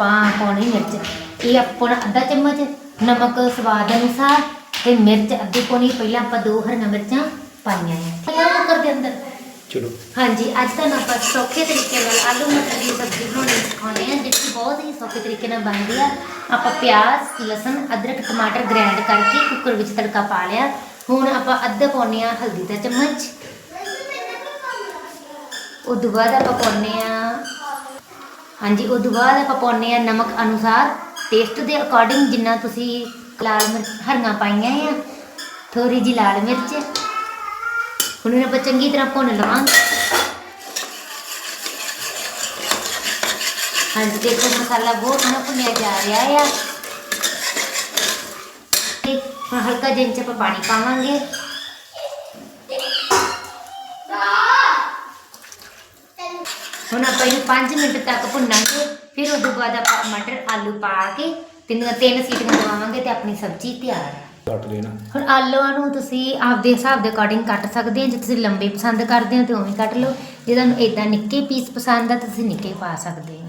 ਆਪਾਂ ਪਾਉਣੀ ਮਿਰਚ। ਇਹ ਆਪਾਂ ਅੱਧਾ ਚਮਚ ਨਮਕ ਸਵਾਦ ਅਨੁਸਾਰ ਤੇ ਮਿਰਚ ਅੱਧੀ ਪਾਉਣੀ ਪਹਿਲਾਂ ਆਪਾਂ ਦੋ ਹਰੀਆਂ ਮਿਰਚਾਂ ਪਾਈਆਂ ਆ ਇਹ ਕੁੱਕਰ ਦੇ ਅੰਦਰ। ਚਲੋ। ਹਾਂਜੀ ਅੱਜ ਤੁਹਾਨੂੰ ਆਪਾਂ ਸੌਖੇ ਤਰੀਕੇ ਨਾਲ ਆਲੂ ਮਟਰ ਦੀ ਸਬਜ਼ੀ ਬਣਾਉਣੀ ਸਿਖਾਉਂਦੇ ਹਾਂ ਜਿਹੜੀ ਬਹੁਤ ਹੀ ਸੌਖੇ ਤਰੀਕੇ ਨਾਲ ਬਣਦੀ ਆ। ਆਪਾਂ ਪਿਆਜ਼ ਲਸਣ ਅਦਰਕ ਟਮਾਟਰ ਗ੍ਰਾਈਂਡ ਕਰਕੇ ਕੁੱਕਰ ਵਿੱਚ ਤੜਕਾ ਪਾ ਲਿਆ। ਹੁਣ ਆਪਾਂ ਅੱਧਾ ਪਾਉਂਦੇ ਆ ਹਲਦੀ ਦਾ ਚਮਚ। ਤੋਂ ਬਾਅਦ ਆਪਾਂ ਪਾਉਂਦੇ ਆ ਹਾਂਜੀ ਉਹ ਤੋਂ ਬਾਅਦ ਆਪਾਂ ਪਾਉਂਦੇ ਆ ਨਮਕ ਅਨੁਸਾਰ। ਟੇਸਟ ਦੇ ਅਕੋਰਡਿੰਗ ਜਿੰਨਾ ਤੁਸੀਂ ਲਾਲ ਮਿਰਚ ਹਰੀਆਂ ਪਾਈਆਂ ਆ ਥੋੜੀ ਜਿਹੀ ਲਾਲ ਮਿਰਚ। ਹੁਣ ਇਹਨੂੰ ਆਪਾਂ ਚੰਗੀ ਤਰ੍ਹਾਂ ਭੁੰਨ ਲਵਾਂਗੇ। ਹਾਂਜੀ, ਦੇਖੋ ਮਸਾਲਾ ਬਹੁਤ ਨਾ ਭੁੰਨਿਆ ਜਾ ਰਿਹਾ ਆ। ਤੇ ਹਲਕਾ ਜਿਹਾ ਇੰਚ ਆਪਾਂ ਪਾਣੀ ਪਾਵਾਂਗੇ। ਹੁਣ ਆਪਾਂ ਇਹਨੂੰ 5 ਮਿੰਟ ਤੱਕ ਭੁੰਨਾਂਗੇ ਫਿਰ ਉਸ ਤੋਂ ਬਾਅਦ ਆਪਾਂ ਮਟਰ ਆਲੂ ਪਾ ਕੇ ਤਿੰਨ ਤਿੰਨ ਸੀਟੀਆਂ ਦਵਾਵਾਂਗੇ ਤੇ ਆਪਣੀ ਸਬਜ਼ੀ ਤਿਆਰ ਹੈ ਕੱਟ ਦੇਣਾ। ਹੁਣ ਆਲੂਆਂ ਨੂੰ ਤੁਸੀਂ ਆਪਦੇ ਹਿਸਾਬ ਦੇ ਅਕੋਰਡਿੰਗ ਕੱਟ ਸਕਦੇ ਹੋ ਜੇ ਤੁਸੀਂ ਲੰਬੇ ਪਸੰਦ ਕਰਦੇ ਹੋ ਤੇ ਉਵੇਂ ਕੱਟ ਲਓ। ਜੇ ਤੁਹਾਨੂੰ ਇਦਾਂ ਨਿੱਕੇ ਪੀਸ ਪਸੰਦ ਆ ਤਾਂ ਤੁਸੀਂ ਨਿੱਕੇ ਪਾ ਸਕਦੇ ਹੋ।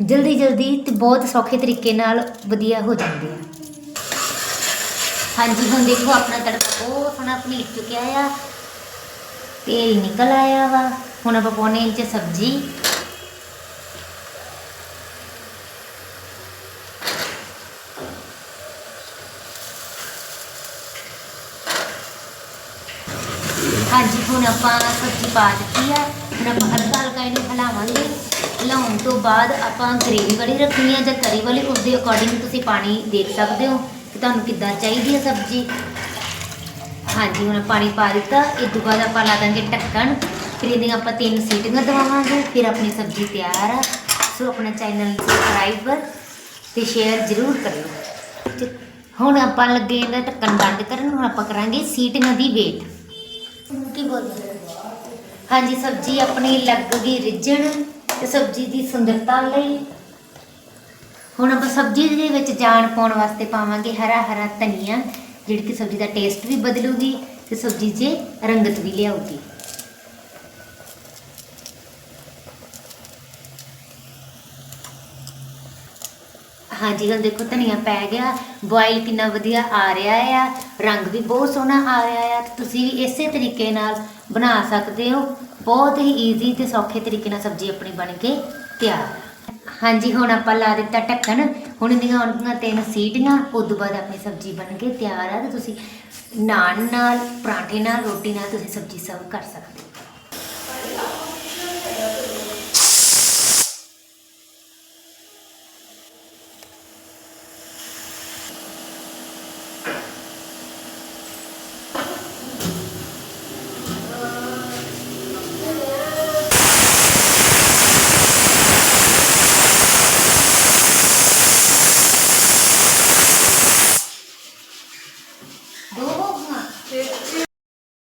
ਜਲਦੀ ਜਲਦੀ ਤੇ ਬਹੁਤ ਸੌਖੇ ਤਰੀਕੇ ਨਾਲ ਵਧੀਆ ਹੋ ਜਾਂਦੇ ਆ। ਹਾਂਜੀ ਹੁਣ ਦੇਖੋ ਆਪਣਾ ਤੜਕਾ ਬਹੁਤ ਸੋਹਣਾ ਪਨੀਰ ਚੁੱਕਿਆ ਆ। ਤੇਲ ਨਿਕਲ ਆਇਆ ਵਾ। ਹੁਣ ਆਪਾਂ ਪਾਉਣੇ ਇੰਚ ਸਬਜ਼ੀ। ਹਾਂਜੀ, ਹੁਣ ਆਪਾਂ ਸਬਜ਼ੀ ਪਾ ਦਿੱਤੀ ਆ। ਹੁਣ ਆਪਾਂ ਹਲਕਾ ਹਲਕਾ ਇਹਨੂੰ ਹਿਲਾਵਾਂਗੇ ਹਿਲਾਉਣ ਤੋਂ ਬਾਅਦ ਆਪਾਂ ਗ੍ਰੇਵੀ ਵਾਲੀ ਰੱਖਣੀ ਹੈ ਜਾਂ ਤਰੀ ਵਾਲੀ ਉਸ ਦੇ ਅਕੋਰਡਿੰਗ ਤੁਸੀਂ ਪਾਣੀ ਦੇਖ ਸਕਦੇ ਹੋ ਕਿ ਤੁਹਾਨੂੰ ਕਿੱਦਾਂ ਚਾਹੀਦੀ ਹੈ ਸਬਜ਼ੀ। ਹਾਂਜੀ ਹੁਣ ਪਾਣੀ ਪਾ ਦਿੱਤਾ। ਇਹ ਤੋਂ ਬਾਅਦ ਆਪਾਂ ਲਾ ਦਾਂਗੇ ਢੱਕਣ। ਫਿਰ ਇਹਦੀਆਂ ਆਪਾਂ ਤਿੰਨ ਸੀਟੀਆਂ ਦਵਾਵਾਂਗੇ। ਫਿਰ ਆਪਣੀ ਸਬਜ਼ੀ ਤਿਆਰ ਆ। ਸੋ ਆਪਣੇ ਚੈਨਲ ਨੂੰ ਸਬਸਕ੍ਰਾਈਬ ਤੇ ਸ਼ੇਅਰ ਜ਼ਰੂਰ ਕਰਿਓ। ਹੁਣ ਆਪਾਂ ਲੱਗੇ ਇਹਦਾ ਢੱਕਣ ਬੰਦ ਕਰਨ। ਹੁਣ ਆਪਾਂ ਕਰਾਂਗੇ ਸੀਟੀਆਂ ਦੀ ਵੇਟ ਕੀ ਬੋਲਦੇ ਹਾਂਜੀ ਸਬਜ਼ੀ ਆਪਣੀ ਲੱਗ ਗਈ ਰਿੱਝਣ ਤੇ ਸਬਜ਼ੀ ਦੀ ਸੁੰਦਰਤਾ ਲਈ। ਹੁਣ ਆਪਾਂ ਸਬਜ਼ੀ ਦੇ ਵਿੱਚ ਜਾਨ ਪਾਉਣ ਵਾਸਤੇ ਪਾਵਾਂਗੇ ਹਰਾ ਹਰਾ ਧਨੀਆ। ਜਿਹੜੀ ਕਿ ਸਬਜ਼ੀ ਦਾ ਟੇਸਟ ਵੀ ਬਦਲੂਗੀ ਤੇ ਸਬਜ਼ੀ 'ਚ ਰੰਗਤ ਵੀ ਲਿਆਊਗੀ। ਹਾਂਜੀ, ਹੁਣ ਦੇਖੋ ਧਨੀਆ ਪੈ ਗਿਆ ਬੋਇਲ ਕਿੰਨਾ ਵਧੀਆ ਆ ਰਿਹਾ ਆ, ਰੰਗ ਵੀ ਬਹੁਤ ਸੋਹਣਾ ਆ ਰਿਹਾ ਆ ਤੁਸੀਂ ਵੀ ਇਸੇ ਤਰੀਕੇ ਨਾਲ ਬਣਾ ਸਕਦੇ ਹੋ। ਬਹੁਤ ਹੀ ਈਜ਼ੀ ਤੇ ਸੌਖੇ ਤਰੀਕੇ ਨਾਲ ਸਬਜ਼ੀ ਆਪਣੀ ਬਣ ਕੇ ਤਿਆਰ ਹਾਂਜੀ, ਹੁਣ ਆਪਾਂ ਲਾ ਦਿੱਤਾ ਢੱਕਣ। ਹੁਣ ਇਹਦੀਆਂ ਆਉਣਗੀਆਂ ਤਿੰਨ ਸੀਟੀਆਂ, ਉਸ ਤੋਂ ਬਾਅਦ ਆਪਣੀ ਸਬਜ਼ੀ ਬਣ ਕੇ ਤਿਆਰ ਆ ਤੇ ਤੁਸੀਂ ਨਾਨ ਨਾਲ, ਪਰਾਂਠੇ ਨਾਲ, ਰੋਟੀ ਨਾਲ ਤੁਸੀਂ ਸਬਜ਼ੀ ਸਰਵ ਕਰ ਸਕਦੇ ਹੋ।